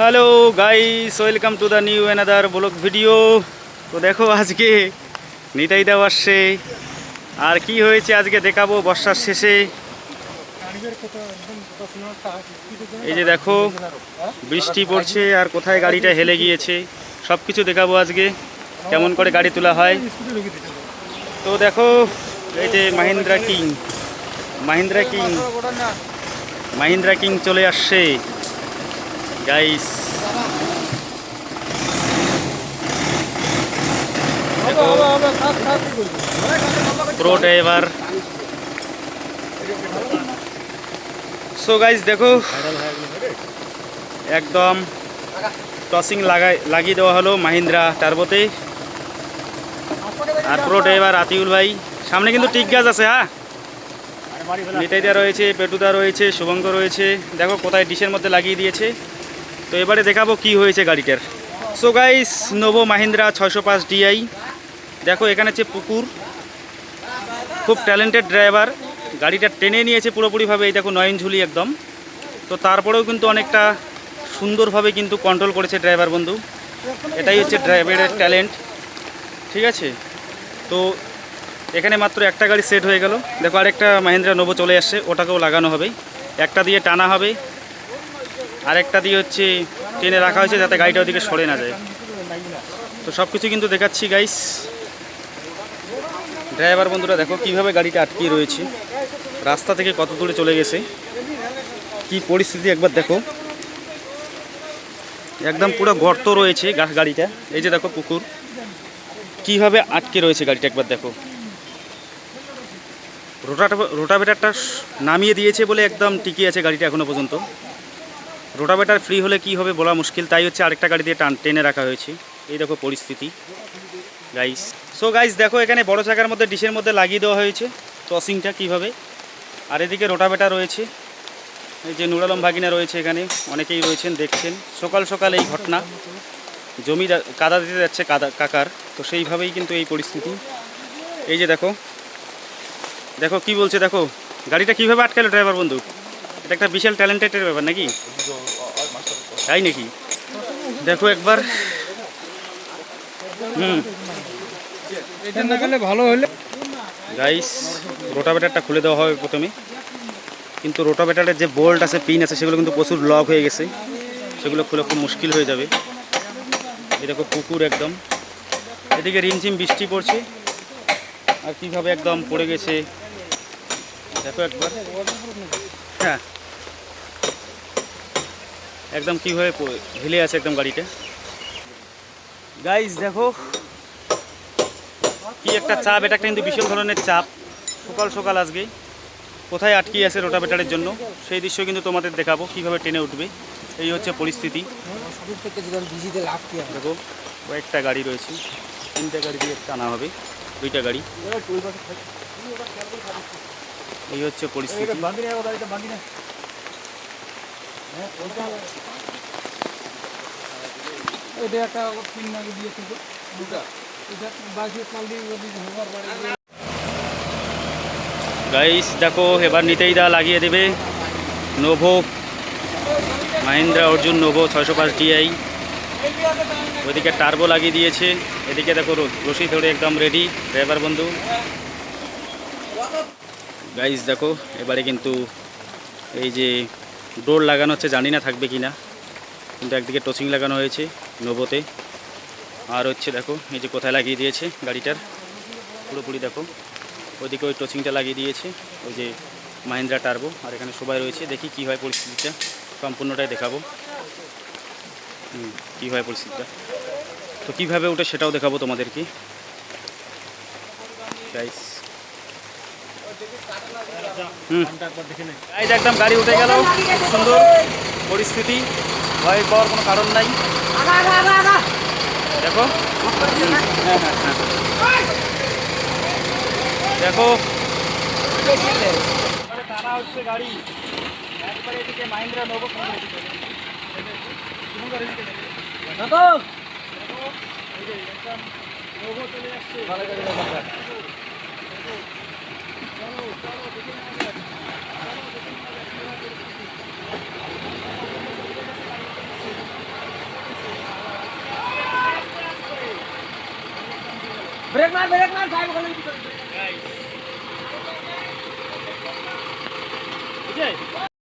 Hello guys, welcome to the new another blog video. তো দেখো আজকে নিতাইদা আসছে। আর কি হয়েছে আজকে দেখাবো বর্ষার শেষে। এই যে দেখো, বৃষ্টি পড়ছে আর কোথায় গাড়িটা হেলে গিয়েছে সব কিছু দেখাবো আজকে, কেমন করে গাড়ি তোলা হয়। তো দেখো, এই যে Mahindra king Mahindra king Mahindra king চলে আসছে। Guys pro driver so guys দেখো। একদম টসিং লাগাই লাগিয়ে দেওয়া হলো মাহিন্দ্রা টার্বোতে আর প্রো ড্রাইভার আতিউল ভাই। সামনে কিন্তু টিক গাছ আছে হ্যাঁ? নিতাইদা রয়েছে পেটুদা রয়েছে শুভঙ্ক রয়েছে। দেখো কোথায় ডিশের মধ্যে লাগিয়ে দিয়েছে। তো এবারে দেখাবো কি হয়েছে গাড়িটার। সো গাইস নোভো মাহিন্দ্রা ছয়শো পাঁচ ডিআই দেখো, এখানে হচ্ছে পুকুর। খুব ট্যালেন্টেড ড্রাইভার গাড়িটা টেনে নিয়েছে পুরোপুরিভাবে, এই দেখো নয়ন ঝুলি একদম। তো তারপরেও কিন্তু অনেকটা সুন্দরভাবে কিন্তু কন্ট্রোল করেছে ড্রাইভার বন্ধু। এটাই হচ্ছে ড্রাইভারের ট্যালেন্ট ঠিক আছে? তো এখানে মাত্র একটা গাড়ি সেট হয়ে গেল। দেখো, আরেকটা মাহিন্দ্রা নোভো চলে আসছে। ওটাকেও লাগানো হবে। একটা দিয়ে টানা হবে। আরেকটা দিয়ে হচ্ছে টেনে রাখা হয়েছে যাতে গাড়িটা ওদিকে সরে না যায়। তো সব কিছু কিন্তু দেখাচ্ছি গাইস ড্রাইভার বন্ধুরা, দেখো কীভাবে গাড়িটা আটকিয়ে রয়েছে। রাস্তা থেকে কত দূরে চলে গেছে। কি পরিস্থিতি, একবার দেখো। একদম পুরো গর্ত রয়েছে গাড়িটা। এই যে দেখো পুকুর। কীভাবে আটকে রয়েছে গাড়িটা, একবার দেখো। রোটাটা, রোটাভেটারটা নামিয়ে দিয়েছে বলে একদম টিকে আছে গাড়িটা এখনও পর্যন্ত। রোটাভেটার ফ্রি হলে কি হবে বলা মুশকিল, তাই হচ্ছে আরেকটা গাড়ি দিয়ে টান টেনে রাখা হয়েছে। এই দেখো পরিস্থিতি। গাইস সো গাইস দেখো এখানে বড় চাকার মধ্যে, ডিশের মধ্যে লাগিয়ে দেওয়া হয়েছে। ক্রসিংটা কীভাবে? আর এদিকে রোটাভেটার রয়েছে। এই যে নুরালম ভাগিনা রয়েছে এখানে, অনেকেই রয়েছেন, দেখছেন। সকাল সকাল এই ঘটনা। জমি কাদা দিতে যাচ্ছে কাদা কাকার, তো সেইভাবেই কিন্তু এই পরিস্থিতি। এই যে দেখো দেখো কি বলছে, দেখো, গাড়িটা কীভাবে আটকালো ড্রাইভার বন্ধু? এটা একটা বিশাল ট্যালেন্টেডের ব্যাপার নাকি? তাই নাকি? দেখো একবার। হুম। এটা না গেলে ভালো হলে গাইস রোটাভেটারটা খুলে দেওয়া হবে প্রথমে। কিন্তু রোটাভেটারের যে বোল্ট আছে পিন আছে, সেগুলো কিন্তু প্রচুর লক হয়ে গেছে। সেগুলো খুলে খুব মুশকিল হয়ে যাবে। এই দেখো পুকুর একদম। এদিকে রিমঝিম বৃষ্টি পড়ছে। আর কীভাবে একদম পড়ে গেছে। দেখো একবার। হ্যাঁ। একদম কীভাবে হিলে আছে একদম গাড়িটা গাইজ দেখো। কি একটা চাপ, এটা কিন্তু বিশাল ধরনের চাপ। সকাল সকাল আজকে। কোথায় আটকে আছে রোটাভেটারের জন্য, সেই দৃশ্য কিন্তু তোমাদের দেখাবো, কীভাবে টেনে উঠবে। এই হচ্ছে পরিস্থিতি। দেখো, কয়েকটা গাড়ি রয়েছে, তিনটা গাড়ি দিয়ে টানা হবে, দুইটা গাড়ি। এই হচ্ছে পরিস্থিতি। এটা একটা তিন এটা বাইশে বাড়ি গাইস দেখো এবার নিতেই দা লাগিয়ে দেবে। নোভো মাহিন্দ্রা অর্জুন নোভো ছয়শো পাঁচ ডিআই ওইদিকে টার্বো লাগিয়ে দিয়েছে। এদিকে দেখো রশি ধরে একদম রেডি ড্রাইভার বন্ধু। গাইস দেখো এবারে কিন্তু এই যে ডোর লাগানো হচ্ছে, জানি না থাকবে কি না। কিন্তু একদিকে টোচিং লাগানো হয়েছে নোভোতে আর হচ্ছে দেখো, এই যে কোথায় লাগিয়ে দিয়েছে গাড়িটার, পুরোপুরি দেখো। ওইদিকে ওই টোচিংটা লাগিয়ে দিয়েছে, ওই যে মাহিন্দ্রা টার্বো, আর এখানে সবাই রয়েছে। দেখি কী হয় পরিস্থিতিটা, সম্পূর্ণটাই দেখাবো। কী হয় পরিস্থিতিটা। তো কীভাবে ওটা সেটাও দেখাবো তোমাদেরকে। গাইস একদম গাড়ি উঠে গেল। সুন্দর পরিস্থিতি। ভয় পাওয়ার কোনো কারণ নাই। দেখো। দেখো। টানা হচ্ছে গাড়ি। একবারে এদিকে মাহিন্দ্রা নেব ব্রেক মার ব্রেক মার সাহেব ওখানে বুঝছে